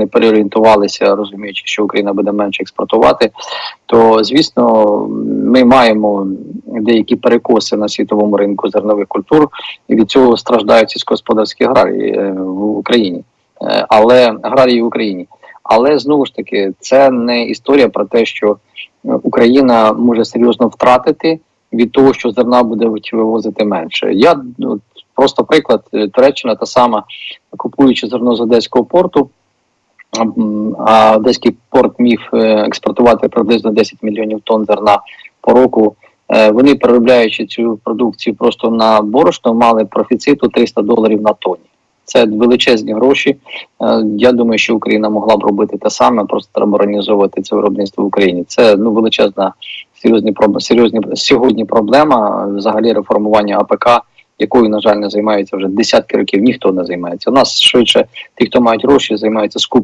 не переорієнтувалися, розуміючи, що Україна буде менше експортувати, то звісно ми маємо деякі перекоси на світовому ринку зернових культур, і від цього страждають сільськогосподарські аграрії е, в Україні, Е, але аграрії в Україні. Але знову ж таки, це не історія про те, що е, Україна може серйозно втратити від того, що зерна буде вивозити менше. Я ну, просто приклад Туреччина та сама, купуючи зерно з одеського порту. А одеський порт міг е, експортувати приблизно 10 мільйонів тонн зерна по року. Е, Вони переробляючи цю продукцію просто на борошно, мали профіциту 300 доларів на тонні. Це величезні гроші. Е, Я думаю, що Україна могла б робити те саме, просто треба організовувати це виробництво в Україні. Це ну величезна серйозні серйозні сьогодні проблема взагалі реформування АПК, якою на жаль не займається вже десятки років. Ніхто не займається. У нас швидше ті, хто мають гроші, займаються скуп.